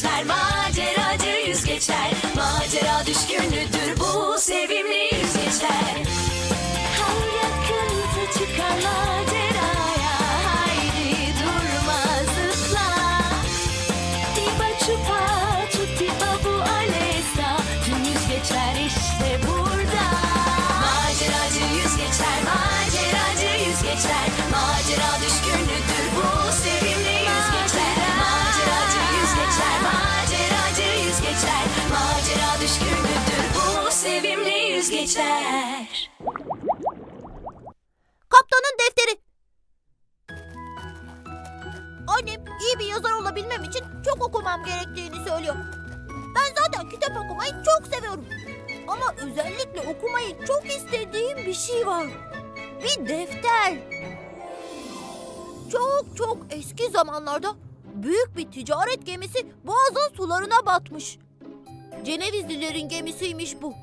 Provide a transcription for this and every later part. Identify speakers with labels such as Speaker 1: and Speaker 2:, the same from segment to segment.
Speaker 1: geçer Maceracı yüzgeçler. Macera düşkünüdür bu yüzgeçler
Speaker 2: Kaptanın defteri. Annem iyi bir yazar olabilmem için çok okumam gerektiğini söylüyor. Ben zaten kitap okumayı çok seviyorum. Ama özellikle okumayı çok istediğim bir şey var. Bir defter. Çok çok eski zamanlarda büyük bir ticaret gemisi boğazın sularına batmış. Cenevizlilerin gemisiymiş bu.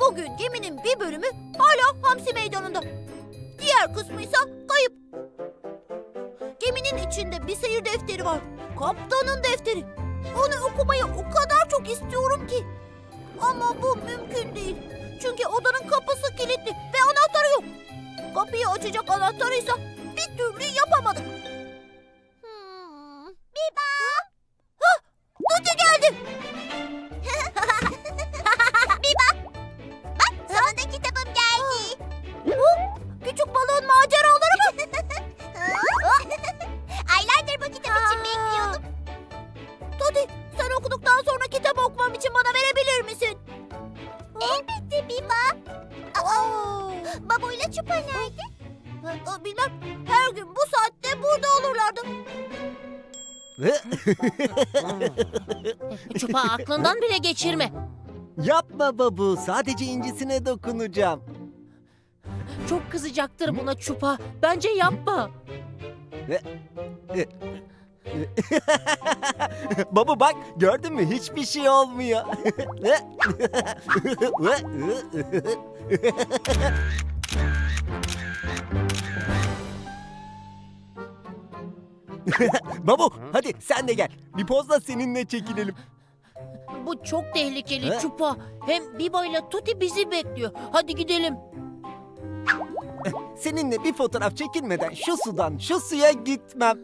Speaker 2: Bugün geminin bir bölümü hala Hamsi Meydanı'nda. Diğer kısmı ise kayıp. Geminin içinde bir seyir defteri var. Kaptanın defteri. Onu okumayı o kadar çok istiyorum ki. Ama bu mümkün değil. Çünkü odanın kapısı kilitli ve anahtarı yok. Kapıyı açacak anahtarıysa okuduktan sonra kitap okumam için bana verebilir misin? Elbette Biba. Baboyla Çupa nerede? Bilmem. Her gün bu saatte burada olurlardı.
Speaker 3: Çupa aklından bile geçirme.
Speaker 4: Yapma babu. Sadece incisine dokunacağım.
Speaker 3: Çok kızacaktır buna Çupa. Bence yapma.
Speaker 4: Babu bak gördün mü hiçbir şey olmuyor. Babu hadi sen de gel. Bir pozla seninle çekilelim.
Speaker 3: Bu çok tehlikeli
Speaker 4: He?
Speaker 3: Çupa. Hem Biba ile Tuti bizi bekliyor. Hadi gidelim.
Speaker 4: Seninle bir fotoğraf çekilmeden şu sudan şu suya gitmem.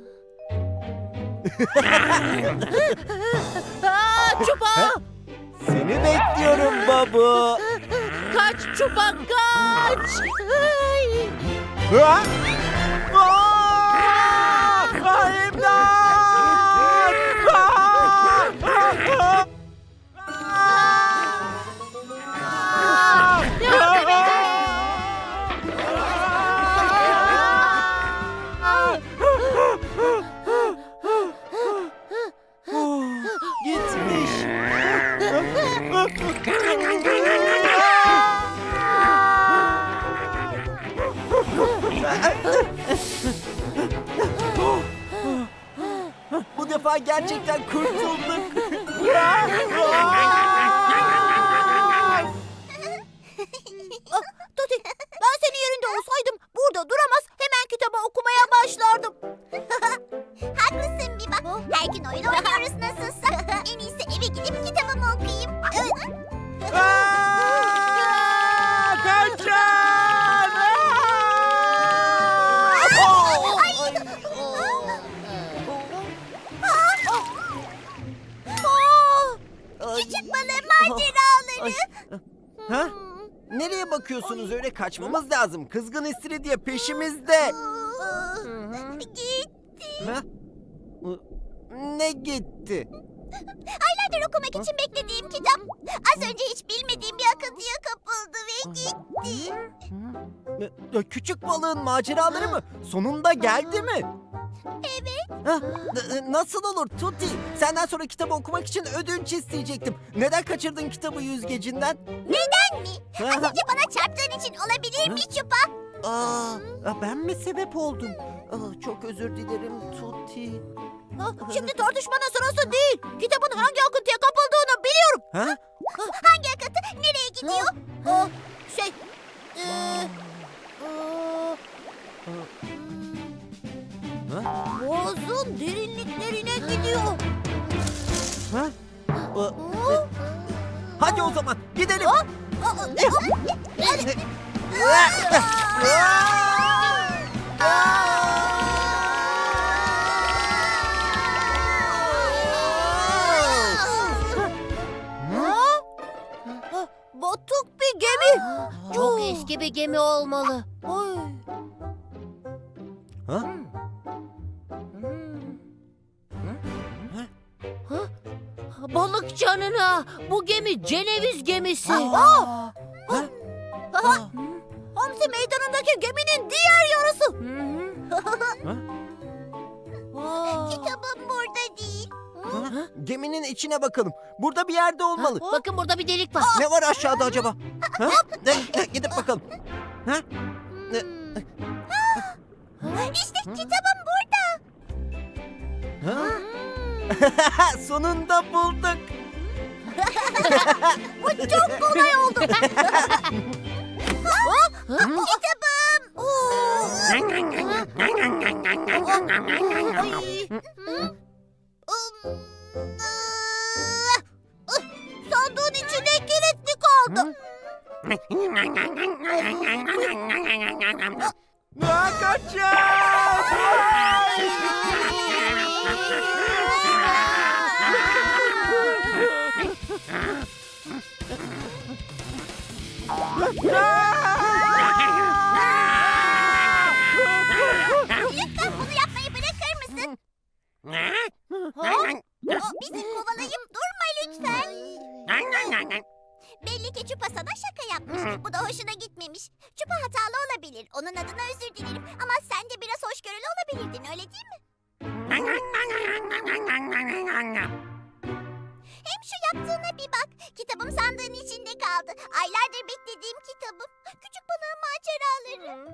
Speaker 3: Aa, Çupa!
Speaker 4: Seni bekliyorum babu.
Speaker 3: kaç Çupa kaç! Ay!
Speaker 4: Ha? Aa! Aa, İmdat! Bu defa gerçekten kurtulduk.
Speaker 2: Ah,
Speaker 4: bakıyorsunuz öyle kaçmamız lazım. Kızgın istiridye peşimizde.
Speaker 2: Git.
Speaker 4: Ha? Ne gitti?
Speaker 2: Aylardır okumak için beklediğim kitap. Az önce hiç bilmediğim bir akıntıya kapıldı ve gitti.
Speaker 4: Ya, Küçük balığın maceraları mı? Sonunda geldi mi? Evet. Nasıl olur Tuti? Senden sonra kitabı okumak için ödünç isteyecektim. Neden kaçırdın kitabı yüzgecinden?
Speaker 2: Neden mi? Az önce bana çarptığın için olabilir mi Çupa?
Speaker 4: Aa, aa, ben mi sebep oldum? Aa, çok özür dilerim Tuti.
Speaker 2: Şimdi tartışmanın sırası değil. Kitabın hangi akıntıya kapıldığını biliyorum.
Speaker 4: Ha?
Speaker 2: Hangi akıntı nereye gidiyor? Aa, şey... Ee, aa,
Speaker 4: Ha?
Speaker 2: Boğazın derinliklerine gidiyor.
Speaker 4: Ha? Aa, Hadi o zaman gidelim.
Speaker 2: Batık Bir gemi
Speaker 3: olmalı.
Speaker 2: Ay.
Speaker 4: Ha?
Speaker 3: Balık canına. Bu gemi Ceneviz gemisi.
Speaker 2: Aa! Aha, Hamsi meydanındaki geminin diğer yarısı. Kitabım burada değil.
Speaker 4: Ha? Geminin içine bakalım. Burada bir yerde olmalı.
Speaker 3: Bakın burada bir delik var.
Speaker 4: Ne var aşağıda acaba? Ha? De- Gidip bakalım. Ha?
Speaker 2: işte kitabım burada.
Speaker 4: Ha? Sonunda bulduk.
Speaker 2: Bu çok kolay oldu. kitabım. うンん Belli ki Çupa sana şaka yapmış. Bu da hoşuna gitmemiş. Çupa hatalı olabilir. Onun adına özür dilerim. Ama sen de biraz hoşgörülü olabilirdin öyle değil mi? Hem şu yaptığına bir bak. Kitabım sandığın içinde kaldı. Aylardır beklediğim kitabım. Küçük balığın maceraları.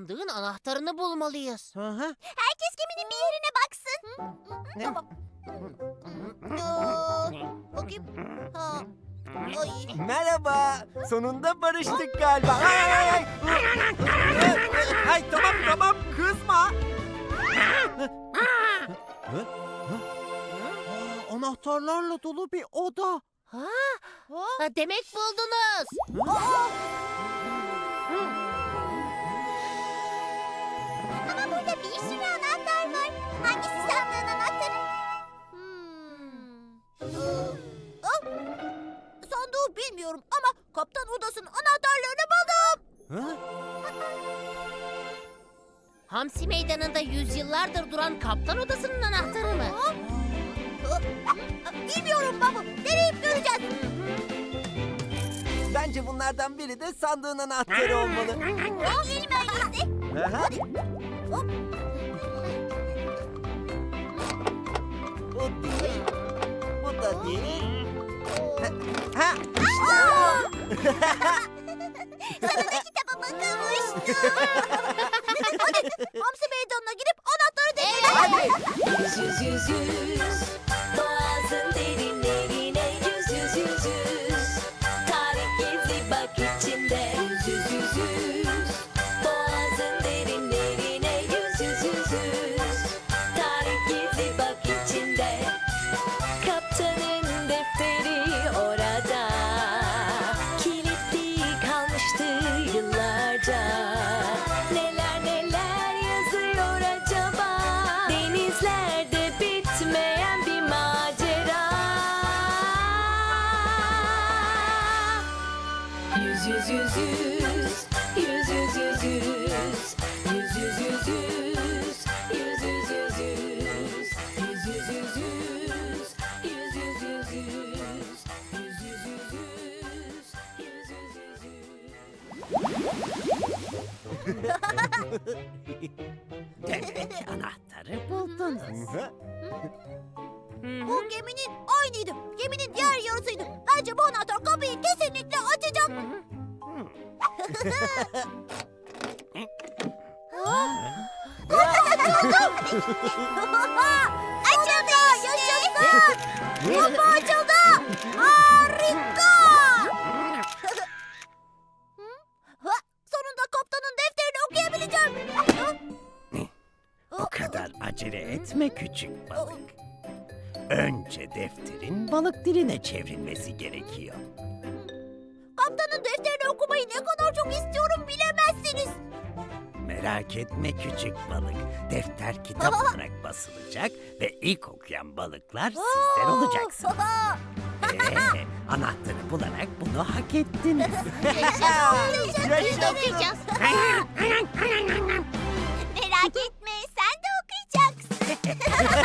Speaker 3: Sandığın anahtarını bulmalıyız.
Speaker 4: Hı hı.
Speaker 2: Herkes geminin bir yerine baksın.
Speaker 4: Ne?
Speaker 2: Tamam. Aa, bakayım. Ha. Ay.
Speaker 4: Merhaba. Sonunda barıştık galiba. Ay ay ay. Ay tamam tamam kızma. Aa, Anahtarlarla dolu bir oda.
Speaker 3: Ha, ha, demek buldunuz.
Speaker 2: Ama kaptan odasının anahtarlarını buldum.
Speaker 4: Hı?
Speaker 3: Hamsi meydanında yüzyıllardır duran kaptan odasının anahtarı mı?
Speaker 2: Bilmiyorum baba. Deneyip göreceğiz.
Speaker 4: Bence bunlardan biri de sandığın anahtarı olmalı.
Speaker 2: Bekleyelim öyleyse.
Speaker 4: Hı hı.
Speaker 2: Hop.
Speaker 4: Bu değil. Bu da değil. Ha,
Speaker 2: işte bu. Sonunda kitaba.
Speaker 1: Yüz yüz yüz yüz. Yüz yüz yüz yüz. Yüz yüz yüz yüz. Yüz yüz yüz yüz. Yüz yüz yüz yüz. Yüz yüz yüz yüz. Yüz yüz yüz yüz. Yüz yüz yüz yüz.
Speaker 3: Demek anahtarı buldunuz.
Speaker 2: Bu geminin aynıydı. Geminin diğer yarısıydı. Bence bu anahtar kapıyı? Açıldı yaşasın. Kapı açıldı. Harika. Ha, Sonunda kaptanın defterini okuyabileceğim.
Speaker 5: O kadar acele etme küçük balık. Önce defterin balık diline çevrilmesi gerekiyor.
Speaker 2: Kaptanın defterini
Speaker 5: Merak etme küçük balık. Defter kitap olarak basılacak ve ilk okuyan balıklar sizler olacaksınız. Ee, anahtarı bularak bunu hak ettiniz.
Speaker 3: Okuyacağız.
Speaker 4: Merak
Speaker 3: etme sen de okuyacaksın.